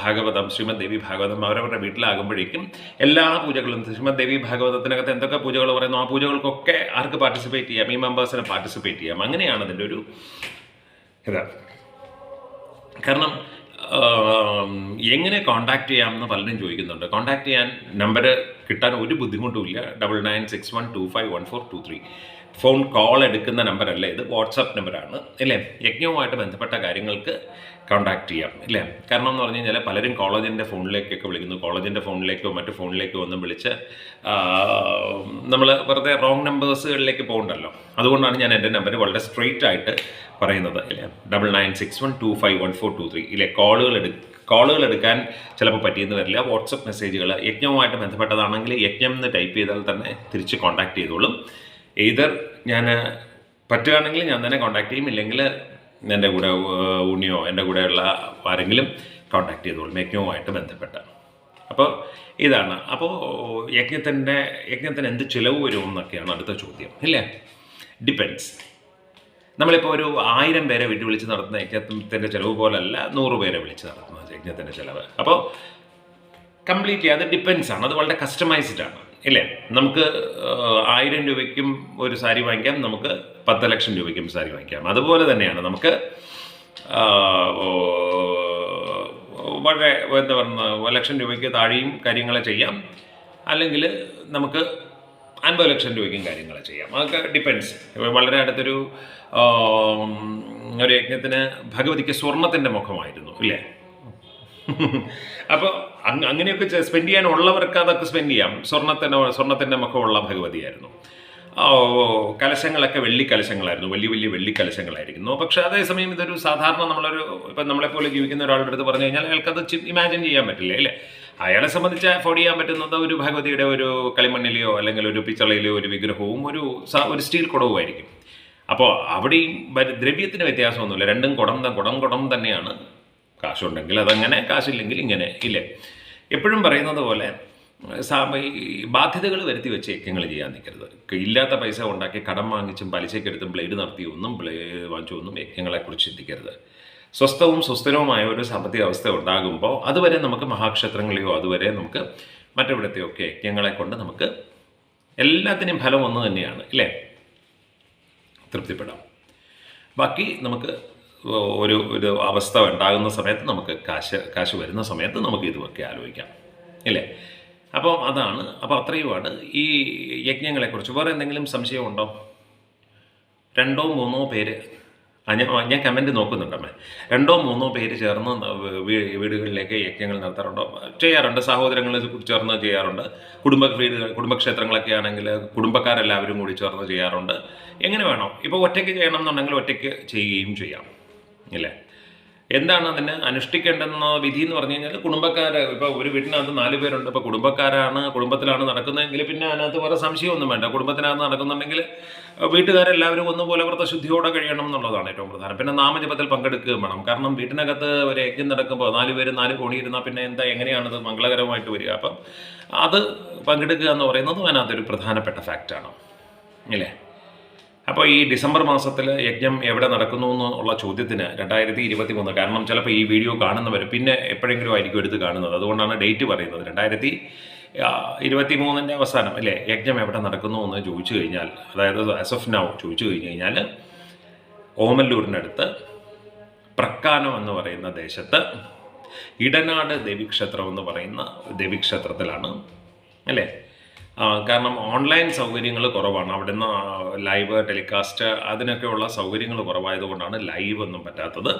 ഭാഗവതം ശ്രീമദ് ദേവി ഭാഗവതം അവരവരുടെ വീട്ടിലാകുമ്പോഴേക്കും എല്ലാ പൂജകളും ശ്രീമദ് ദേവി ഭാഗവതത്തിനകത്ത് എന്തൊക്കെ പൂജകൾ പറയുന്നു ആ പൂജകൾക്കൊക്കെ ആർക്ക് പാർട്ടിസിപ്പേറ്റ് ചെയ്യാം? ഈ മെമ്പേഴ്സിന് പാർട്ടിസിപ്പേറ്റ് ചെയ്യാം. അങ്ങനെയാണ് അതിന്റെ ഒരു ഇതാ. കാരണം എങ്ങനെ കോണ്ടാക്ട് ചെയ്യാമെന്ന് പലരും ചോദിക്കുന്നുണ്ട്. കോണ്ടാക്ട് ചെയ്യാൻ നമ്പർ കിട്ടാൻ ഒരു ബുദ്ധിമുട്ടുമില്ല double nine six one two five one four two three phone call എടുക്കുന്ന നമ്പറല്ല ഇത് വാട്സപ്പ് നമ്പറാണ് ഇല്ലേ? യജ്ഞവുമായിട്ട് ബന്ധപ്പെട്ട കാര്യങ്ങൾക്ക് കോണ്ടാക്ട് ചെയ്യാം ഇല്ലേ? കാരണം എന്ന് പറഞ്ഞു കഴിഞ്ഞാൽ പലരും കോളേജിന്റെ ഫോണിലേക്കൊക്കെ വിളിക്കുന്നു. കോളേജിന്റെ ഫോണിലേക്കോ മറ്റു ഫോണിലേക്കോ ഒന്നും വിളിച്ച് നമ്മൾ വെറുതെ റോങ് നമ്പേഴ്സുകളിലേക്ക് പോകണ്ടല്ലോ. അതുകൊണ്ടാണ് ഞാൻ എന്റെ നമ്പർ വളരെ സ്ട്രെയിറ്റ് ആയിട്ട് പറയുന്നത് ഇല്ലേ? Double nine six one two five one four two three ഇല്ലേ? കോളുകൾ എടു കോളുകൾ എടുക്കാൻ ചിലപ്പോൾ പറ്റിയെന്ന് വരില്ല. വാട്സപ്പ് മെസ്സേജുകൾ യജ്ഞവുമായിട്ട് ബന്ധപ്പെട്ടതാണെങ്കിൽ യജ്ഞം എന്ന് ടൈപ്പ് ചെയ്താൽ തന്നെ തിരിച്ച് കോൺടാക്ട് ചെയ്തോളും. എയ്തർ ഞാൻ പറ്റുകയാണെങ്കിൽ ഞാൻ തന്നെ കോൺടാക്ട് ചെയ്യും. ഇല്ലെങ്കിൽ എന്റെ കൂടെ ഉണ്ണിയോ എന്റെ കൂടെയുള്ള ആരെങ്കിലും കോൺടാക്ട് ചെയ്തോളും. യജ്ഞവുമായിട്ട് ബന്ധപ്പെട്ട്. അപ്പോൾ ഇതാണ്. അപ്പോൾ യജ്ഞത്തിന്റെ യജ്ഞത്തിന് എന്ത് ചിലവ് വരും എന്നൊക്കെയാണ് അടുത്ത ചോദ്യം. ഇല്ലേ? ഡിപ്പെൻസ് നമ്മളിപ്പോൾ ഒരു ആയിരം പേരെ വീട്ടിൽ വിളിച്ച് നടത്തുന്ന യജ്ഞത്തിന്റെ ചിലവ് പോലല്ല നൂറ് പേരെ വിളിച്ച് നടത്തുന്ന യജ്ഞത്തിന്റെ ചിലവ്. അപ്പോൾ കംപ്ലീറ്റ്ലി അത് ഡിപ്പെൻസ് ആണ്. അത് വളരെ കസ്റ്റമൈസ്ഡ് ആണ്. ഇല്ലേ? നമുക്ക് ആയിരം രൂപയ്ക്കും ഒരു സാരി വാങ്ങിക്കാം നമുക്ക് പത്ത് ലക്ഷം രൂപയ്ക്കും സാരി വാങ്ങിക്കാം. അതുപോലെ തന്നെയാണ് നമുക്ക് വളരെ എന്താ പറയുക ലക്ഷം രൂപയ്ക്ക് താഴെയും കാര്യങ്ങൾ ചെയ്യാം. അല്ലെങ്കിൽ നമുക്ക് അൻപത് ലക്ഷം രൂപയ്ക്കും കാര്യങ്ങൾ ചെയ്യാം. അതൊക്കെ ഡിപ്പെൻഡ്സ് വളരെ അടുത്തൊരു ഒരു യജ്ഞത്തിന് ഭഗവതിക്ക് സ്വർണത്തിന്റെ മുഖമായിരുന്നു ഇല്ലേ? അപ്പോൾ അങ്ങനെയൊക്കെ സ്പെൻഡ് ചെയ്യാനുള്ളവർക്ക് അതൊക്കെ സ്പെൻഡ് ചെയ്യാം. സ്വർണത്തിന്റെ സ്വർണത്തിന്റെ മുഖമുള്ള ഭഗവതിയായിരുന്നു. കലശങ്ങളൊക്കെ വെള്ളി കലശങ്ങളായിരുന്നു. വലിയ വലിയ വെള്ളി കലശങ്ങളായിരുന്നു. പക്ഷെ അതേസമയം ഇതൊരു സാധാരണ നമ്മളൊരു ഇപ്പം നമ്മളെപ്പോലെ ജീവിക്കുന്ന ഒരാളുടെ അടുത്ത് പറഞ്ഞു കഴിഞ്ഞാൽ അയാൾക്കത് ഇമാജിൻ ചെയ്യാൻ പറ്റില്ല അല്ലേ? അയാളെ സംബന്ധിച്ച് അഫോർഡ് ചെയ്യാൻ പറ്റുന്നത് ഒരു ഭഗവതിയുടെ ഒരു കളിമണ്ണിലെയോ അല്ലെങ്കിൽ ഒരു പിച്ചളയിലെയോ ഒരു വിഗ്രഹവും ഒരു ഒരു സ്റ്റീൽ കുടവുമായിരിക്കും അപ്പോൾ അവിടെയും ദ്രവ്യത്തിന് വ്യത്യാസമൊന്നുമില്ല. രണ്ടും കുടം കുടം കുടം തന്നെയാണ്. കാശുണ്ടെങ്കിൽ അതങ്ങനെ കാശില്ലെങ്കിൽ ഇങ്ങനെ ഇല്ലേ? എപ്പോഴും പറയുന്നത് പോലെ ബാധ്യതകൾ വരുത്തി വെച്ച് യജ്ഞങ്ങൾ ചെയ്യാൻ നിൽക്കരുത്. ഇല്ലാത്ത പൈസ ഉണ്ടാക്കി കടം വാങ്ങിച്ചും പലിശയ്ക്കെടുത്തും ബ്ലേഡ് നടത്തിയൊന്നും ബ്ലേഡ് വാങ്ങിച്ചും ഒന്നും യജ്ഞങ്ങളെക്കുറിച്ച് ചിന്തിക്കരുത്. സ്വസ്ഥവും സുസ്ഥിരവുമായ ഒരു സാമ്പത്തിക അവസ്ഥ ഉണ്ടാകുമ്പോൾ അതുവരെ നമുക്ക് മഹാക്ഷേത്രങ്ങളെയോ അതുവരെ നമുക്ക് മറ്റെവിടത്തെയോ ഒക്കെ യജ്ഞങ്ങളെ കൊണ്ട് നമുക്ക് എല്ലാത്തിനും ഫലം ഒന്ന് തന്നെയാണ് ഇല്ലേ? തൃപ്തിപ്പെടാം. ബാക്കി നമുക്ക് ഒരു ഒരു അവസ്ഥ ഉണ്ടാകുന്ന സമയത്ത് നമുക്ക് കാശ് കാശ് വരുന്ന സമയത്ത് നമുക്ക് ഇതുമൊക്കെ ആലോചിക്കാം. അല്ലേ അപ്പോൾ അതാണ് അപ്പോൾ അത്രയുമാണ് ഈ യജ്ഞങ്ങളെക്കുറിച്ച്. വേറെ എന്തെങ്കിലും സംശയമുണ്ടോ രണ്ടോ മൂന്നോ പേര് ഞാൻ ഞാൻ കമന്റ് നോക്കുന്നുണ്ടമ്മേ രണ്ടോ മൂന്നോ പേര് ചേർന്ന് വീടുകളിലേക്ക് യജ്ഞങ്ങൾ നടത്താറുണ്ടോ? ചെയ്യാറുണ്ട്. സഹോദരങ്ങൾ ചേർന്ന് ചെയ്യാറുണ്ട്. കുടുംബ കുടുംബക്ഷേത്രങ്ങളൊക്കെ ആണെങ്കിൽ കുടുംബക്കാരെല്ലാവരും കൂടി ചേർന്ന് ചെയ്യാറുണ്ട്. എങ്ങനെ വേണം. ഇപ്പോൾ ഒറ്റയ്ക്ക് ചെയ്യണം എന്നുണ്ടെങ്കിൽ ഒറ്റയ്ക്ക് ചെയ്യുകയും ചെയ്യാം. ഇല്ലേ? എന്താണ് അതിന് അനുഷ്ഠിക്കേണ്ടെന്ന വിധി എന്ന് പറഞ്ഞു കഴിഞ്ഞാൽ കുടുംബക്കാർ ഇപ്പോൾ ഒരു വീട്ടിനകത്ത് നാല് പേരുണ്ട്. ഇപ്പോൾ കുടുംബക്കാരാണ് കുടുംബത്തിലാണ് നടക്കുന്നതെങ്കിൽ പിന്നെ അതിനകത്ത് വേറെ സംശയമൊന്നും വേണ്ട. കുടുംബത്തിനകത്ത് നടക്കുന്നുണ്ടെങ്കിൽ വീട്ടുകാരെല്ലാവരും ഒന്നുപോലെ വ്രതശുദ്ധിയോടെ കഴിയണം എന്നുള്ളതാണ് ഏറ്റവും പ്രധാനം. പിന്നെ നാമജപത്തിൽ പങ്കെടുക്കുകയും വേണം. കാരണം വീട്ടിനകത്ത് ഒരു യജ്ഞം നടക്കുമ്പോൾ നാല് പേര് നാല് കോണി ഇരുന്നാൽ പിന്നെ എന്താ എങ്ങനെയാണത് മംഗളകരമായിട്ട് വരിക? അപ്പം അത് പങ്കെടുക്കുക എന്ന് പറയുന്നത് അതിനകത്തൊരു പ്രധാനപ്പെട്ട ഫാക്റ്റാണ് ഇല്ലേ? അപ്പോൾ ഈ ഡിസംബർ മാസത്തിൽ യജ്ഞം എവിടെ നടക്കുന്നു എന്നുള്ള ചോദ്യത്തിന് രണ്ടായിരത്തി ഇരുപത്തി മൂന്ന് കാരണം ചിലപ്പോൾ ഈ വീഡിയോ കാണുന്നവർ പിന്നെ എപ്പോഴെങ്കിലും ആയിരിക്കും എടുത്ത് കാണുന്നത്. അതുകൊണ്ടാണ് ഡേറ്റ് പറയുന്നത്. രണ്ടായിരത്തി ഇരുപത്തി മൂന്നിന്റെ അവസാനം അല്ലേ? യജ്ഞം എവിടെ നടക്കുന്നു എന്ന് ചോദിച്ചു കഴിഞ്ഞാൽ അതായത് ആസ് ഓഫ് നൗ ചോദിച്ചു കഴിഞ്ഞു കഴിഞ്ഞാൽ ഓമല്ലൂരിനടുത്ത് പ്രക്കാനം എന്ന് പറയുന്ന ദേശത്ത് ഇടനാട് ദേവിക്ഷേത്രം എന്ന് പറയുന്ന ദേവീക്ഷേത്രത്തിലാണ്. അല്ലേ? കാരണം ഓൺലൈൻ സൗകര്യങ്ങൾ കുറവാണ്. അവിടെ നിന്ന് ലൈവ് ടെലികാസ്റ്റ് അതിനൊക്കെയുള്ള സൗകര്യങ്ങൾ കുറവായതുകൊണ്ടാണ് ലൈവ് ഒന്നും പറ്റാത്തത്.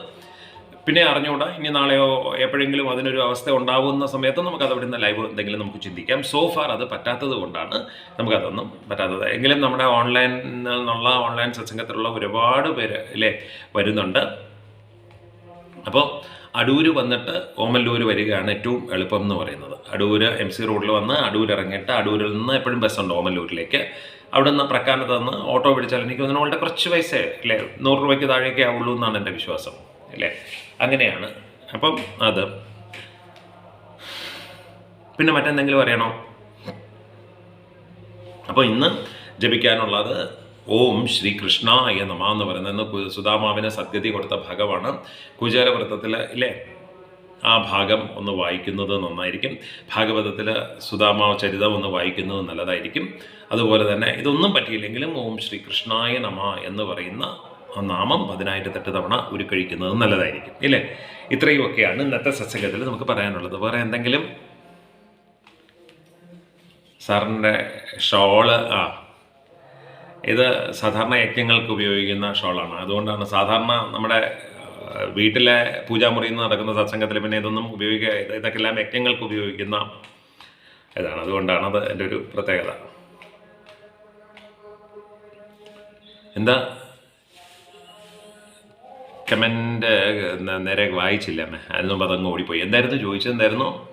പിന്നെ അറിഞ്ഞുകൂടാ ഇനി നാളെയോ എപ്പോഴെങ്കിലും അതിനൊരു അവസ്ഥ ഉണ്ടാകുന്ന സമയത്ത് നമുക്ക് അത് അവിടെ നിന്ന് ലൈവ് എന്തെങ്കിലും നമുക്ക് ചിന്തിക്കാം. സോ ഫാർ അത് പറ്റാത്തത് കൊണ്ടാണ് നമുക്കതൊന്നും പറ്റാത്തത്. എങ്കിലും നമ്മുടെ ഓൺലൈനിൽ നിന്നുള്ള ഓൺലൈൻ സത്സംഗത്തിലുള്ള ഒരുപാട് പേര് അല്ലേ വരുന്നുണ്ട്. അപ്പോൾ അടൂർ വന്നിട്ട് ഓമല്ലൂർ വരികയാണ് ഏറ്റവും എളുപ്പം എന്ന് പറയുന്നത്. അടൂർ എം സി റോഡിൽ വന്ന് അടൂർ ഇറങ്ങിയിട്ട് അടൂരിൽ നിന്ന് എപ്പോഴും ബസ്സുണ്ട് ഓമല്ലൂരിലേക്ക്. അവിടെ നിന്ന് പ്രക്കാനത്ത് നിന്ന് ഓട്ടോ പിടിച്ചാൽ എനിക്ക് തോന്നുന്നു കുറച്ച് പൈസ അല്ലേ? നൂറ് രൂപയ്ക്ക് താഴേക്കേ ആവുള്ളൂ എന്നാണ് എന്റെ വിശ്വാസം അല്ലേ? അങ്ങനെയാണ്. അപ്പം അത്. പിന്നെ മറ്റെന്തെങ്കിലും അറിയണോ? അപ്പോൾ ഇന്ന് ജപിക്കാനുള്ളത് ഓം ശ്രീകൃഷ്ണായ നമ എന്ന് പറയുന്നത് സുധാമാവിന് സദ്ഗതി കൊടുത്ത ഭാഗമാണ് കുചേലവൃത്തത്തിൽ ഇല്ലേ? ആ ഭാഗം ഒന്ന് വായിക്കുന്നത് നന്നായിരിക്കും. ഭാഗവതത്തിൽ സുധാമാവ് ചരിതം ഒന്ന് വായിക്കുന്നത് നല്ലതായിരിക്കും. അതുപോലെ തന്നെ ഇതൊന്നും പറ്റിയില്ലെങ്കിലും ഓം ശ്രീകൃഷ്ണായ നമ എന്ന് പറയുന്ന ആ നാമം പതിനായിരത്തെട്ട് തവണ ഉരുക്കഴിക്കുന്നത് നല്ലതായിരിക്കും. ഇല്ലേ? ഇത്രയുമൊക്കെയാണ് ഇന്നത്തെ സത്സംഗത്തിൽ നമുക്ക് പറയാനുള്ളത്. വേറെ എന്തെങ്കിലും? സാറിന്റെ ഷോൾ ആ ഇത് സാധാരണ യജ്ഞങ്ങൾക്ക് ഉപയോഗിക്കുന്ന ഷോളാണ്. അതുകൊണ്ടാണ് സാധാരണ നമ്മുടെ വീട്ടിലെ പൂജാമുറിയിൽ നിന്ന് നടക്കുന്ന സത്സംഗത്തിൽ പിന്നെ ഇതൊന്നും ഉപയോഗിക്കുക ഇതൊക്കെ എല്ലാം യജ്ഞങ്ങൾക്ക് ഉപയോഗിക്കുന്ന ഇതാണ്. അതുകൊണ്ടാണ് അത് എന്റെ ഒരു പ്രത്യേകത. എന്താ? കമന്റ് നേരെ വായിച്ചില്ല അമ്മേ. അതിന് അതങ്ങ് ഓടിപ്പോയി. എന്തായിരുന്നു ചോദിച്ചത്? എന്തായിരുന്നു?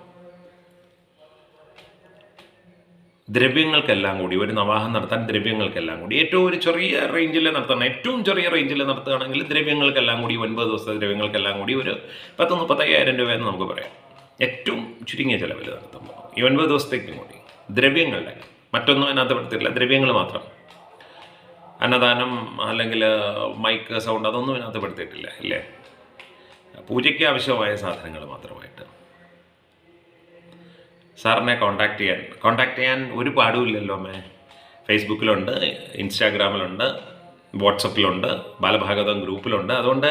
ദ്രവ്യങ്ങൾക്കെല്ലാം കൂടി ഒരു നവാഹം നടത്താൻ ദ്രവ്യങ്ങൾക്കെല്ലാം കൂടി ഏറ്റവും ഒരു ചെറിയ റേഞ്ചിൽ നടത്തണം ഏറ്റവും ചെറിയ റേഞ്ചിൽ നടത്തുകയാണെങ്കിൽ ദ്രവ്യങ്ങൾക്കെല്ലാം കൂടി ഒൻപത് ദിവസത്തെ ദ്രവ്യങ്ങൾക്കെല്ലാം കൂടി ഒരു പത്ത് മുപ്പത്തയ്യായിരം എന്ന് നമുക്ക് പറയാം. ഏറ്റവും ചുരുങ്ങിയ ചിലവിൽ നടത്തുമ്പോൾ ഈ ഒൻപത് ദിവസത്തേക്കും കൂടി ദ്രവ്യങ്ങളുടെ മറ്റൊന്നും അതിനകത്ത് പെടുത്തില്ല ദ്രവ്യങ്ങൾ മാത്രം. അന്നദാനം അല്ലെങ്കിൽ മൈക്ക് സൗണ്ട് അതൊന്നും ഇതിനകത്ത് പെടുത്തിയിട്ടില്ല അല്ലേ? പൂജയ്ക്ക് ആവശ്യമായ സാധനങ്ങൾ മാത്രമായിട്ട്. സാറിനെ കോണ്ടാക്ട് ചെയ്യാൻ. കോണ്ടാക്ട് ചെയ്യാൻ ഒരു പാടുമില്ലല്ലോ അമ്മേ ഫേസ്ബുക്കിലുണ്ട് ഇൻസ്റ്റാഗ്രാമിലുണ്ട് വാട്സപ്പിലുണ്ട് ബാലഭാഗവതം ഗ്രൂപ്പിലുണ്ട്. അതുകൊണ്ട്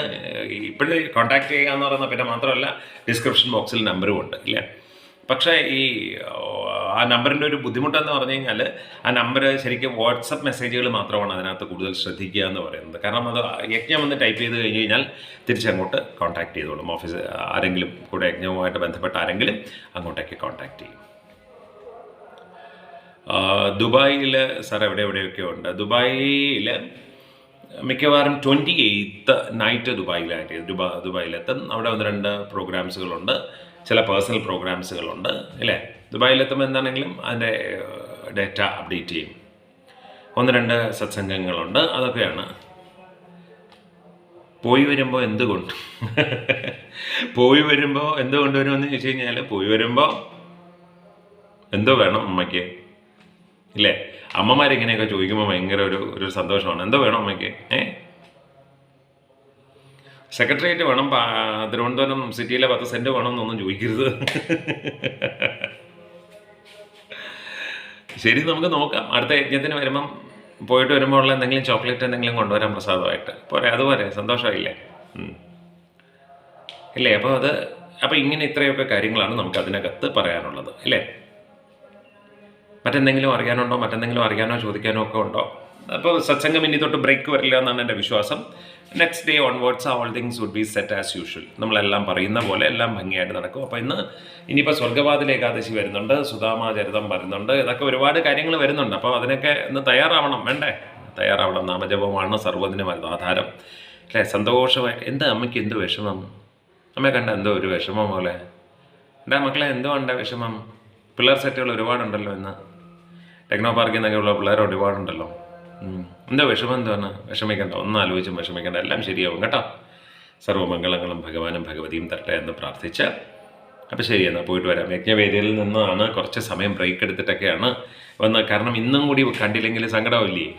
ഇപ്പോഴും കോണ്ടാക്ട് ചെയ്യുക എന്ന് പറയുന്നത് പിന്നെ മാത്രമല്ല ഡിസ്ക്രിപ്ഷൻ ബോക്സിൽ നമ്പറും ഉണ്ട് ഇല്ലേ? പക്ഷേ ഈ ആ നമ്പറിന്റെ ഒരു ബുദ്ധിമുട്ടെന്ന് പറഞ്ഞു കഴിഞ്ഞാൽ ആ നമ്പർ ശരിക്കും വാട്സപ്പ് മെസ്സേജുകൾ മാത്രമാണ് അതിനകത്ത് കൂടുതൽ ശ്രദ്ധിക്കുക എന്ന് പറയുന്നത്. കാരണം അത് യജ്ഞം വന്ന് ടൈപ്പ് ചെയ്ത് കഴിഞ്ഞ് കഴിഞ്ഞാൽ തിരിച്ചങ്ങോട്ട് കോൺടാക്ട് ചെയ്തോളും. ഓഫീസ് ആരെങ്കിലും കൂടെ യജ്ഞവുമായിട്ട് ബന്ധപ്പെട്ട ആരെങ്കിലും അങ്ങോട്ടേക്ക് കോൺടാക്ട് ചെയ്യും. ദുബായിൽ സാർ എവിടെ എവിടെയൊക്കെ ഉണ്ട്? ദുബായിൽ മിക്കവാറും ട്വന്റി എയ്ത്ത് നൈറ്റ് ദുബായിലായിട്ട് ദുബാ ദുബായിലെത്തും. അവിടെ ഒന്ന് രണ്ട് പ്രോഗ്രാംസുകളുണ്ട്. ചില പേഴ്സണൽ പ്രോഗ്രാംസുകളുണ്ട് അല്ലേ? ദുബായിലെത്തുമ്പോൾ എന്താണെങ്കിലും അതിന്റെ ഡേറ്റ അപ്ഡേറ്റ് ചെയ്യും. ഒന്ന് രണ്ട് സത്സംഗങ്ങളുണ്ട് അതൊക്കെയാണ്. പോയി വരുമ്പോൾ എന്തുകൊണ്ട്? <laughs> പോയി വരുമ്പോൾ എന്ത് കൊണ്ടുവരുമെന്ന് ചോദിച്ചു കഴിഞ്ഞാൽ പോയി വരുമ്പോൾ എന്തോ വേണം അമ്മയ്ക്ക് ഇല്ലേ? അമ്മമാരിങ്ങനെയൊക്കെ ചോദിക്കുമ്പോൾ ഭയങ്കര ഒരു ഒരു സന്തോഷമാണ്. എന്തോ വേണം അമ്മയ്ക്ക്? ഏ സെക്രട്ടേറിയറ്റ് വേണം തിരുവനന്തപുരം സിറ്റിയിലെ പത്ത് സെന്റ് വേണം എന്നൊന്നും ചോദിക്കരുത്. ശരി നമുക്ക് നോക്കാം. അടുത്ത യജ്ഞത്തിന് വരുമ്പം പോയിട്ട് വരുമ്പോൾ ഉള്ള എന്തെങ്കിലും ചോക്ലേറ്റ് എന്തെങ്കിലും കൊണ്ടുവരാം പ്രസാദമായിട്ട്. പോരെ അതുപോലെ സന്തോഷമായില്ലേ. ഇല്ലേ അപ്പോൾ അത് അപ്പോൾ ഇങ്ങനെ ഇത്രയൊക്കെ കാര്യങ്ങളാണ് നമുക്ക് അതിനകത്ത് പറയാനുള്ളത് അല്ലേ മറ്റെന്തെങ്കിലും അറിയാനുണ്ടോ? മറ്റെന്തെങ്കിലും അറിയാനോ ചോദിക്കാനോ ഒക്കെ ഉണ്ടോ? അപ്പോൾ സത്സംഗം ഇനി തൊട്ട് ബ്രേക്ക് വരില്ല എന്നാണ് എന്റെ വിശ്വാസം. Next day onwards all things would be set as usual നമ്മളെല്ലാം പറയുന്ന പോലെ എല്ലാം ഭംഗിയായിട്ട് നടക്കും. അപ്പോൾ ഇന്ന് ഇനിയിപ്പോൾ സ്വർഗവാതിൽ ഏകാദശി വരുന്നുണ്ട് സുധാമാചരിതം വരുന്നുണ്ട് ഇതൊക്കെ ഒരുപാട് കാര്യങ്ങൾ വരുന്നുണ്ട്. അപ്പോൾ അതിനൊക്കെ ഇന്ന് തയ്യാറാവണം വേണ്ടേ? തയ്യാറാവണം. നാമജപമാണ് സർവതിനും ആധാരം. അല്ലേ? സന്തോഷമായി എന്ത് അമ്മയ്ക്ക് എന്ത് വിഷമം? അമ്മയെ കണ്ട എന്തോ ഒരു വിഷമം പോലെ. എന്റെ മക്കളെ എന്തോ ഉണ്ട് വിഷമം? പിള്ളേർ സെറ്റുകൾ ഒരുപാടുണ്ടല്ലോ ഇന്ന്. ടെക്നോ പാർക്കിൽ നിന്നൊക്കെയുള്ള പിള്ളേർ ഒരുപാടുണ്ടല്ലോ. എന്തോ വിഷമം എന്താണ്? വിഷമിക്കണ്ട ഒന്നും ആലോചിച്ചും വിഷമിക്കണ്ട. എല്ലാം ശരിയാവും കേട്ടോ. സർവമംഗളങ്ങളും ഭഗവാനും ഭഗവതിയും തരട്ടെ എന്ന് പ്രാർത്ഥിച്ച്. അപ്പോൾ ശരി എന്നാൽ പോയിട്ട് വരാം. യജ്ഞവേദിയിൽ നിന്നാണ് കുറച്ച് സമയം ബ്രേക്ക് എടുത്തിട്ടൊക്കെയാണ് വന്നത്. കാരണം ഇന്നും കൂടി കണ്ടില്ലെങ്കിൽ സങ്കടമില്ലേ?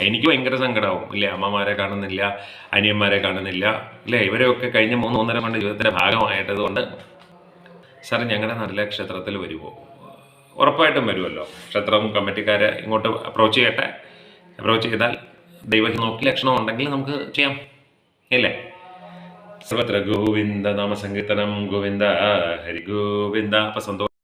എനിക്ക് ഭയങ്കര സങ്കടമാവും ഇല്ലേ? അമ്മമാരെ കാണുന്നില്ല അനിയന്മാരെ കാണുന്നില്ല ഇല്ലേ? ഇവരെയൊക്കെ കഴിഞ്ഞ മൂന്ന് മൂന്നര കൊണ്ട് ജീവിതത്തിന്റെ ഭാഗമായിട്ടതുകൊണ്ട് സാർ ഞങ്ങളുടെ നല്ല ക്ഷേത്രത്തിൽ വരുമോ ഉറപ്പായിട്ടും വരുമല്ലോ ക്ഷേത്രം കമ്മിറ്റിക്കാരെ ഇങ്ങോട്ട് അപ്രോച്ച് ചെയ്യട്ടെ. അപ്രോച്ച് ചെയ്താൽ ദൈവം നോക്കി ലക്ഷണം ഉണ്ടെങ്കിൽ നമുക്ക് ചെയ്യാം. ഇല്ലേ സർവത്ര ഗോവിന്ദ നാമസങ്കീർത്തനം ഗോവിന്ദ ഹരി ഗോവിന്ദ അപ്പം സന്തോഷം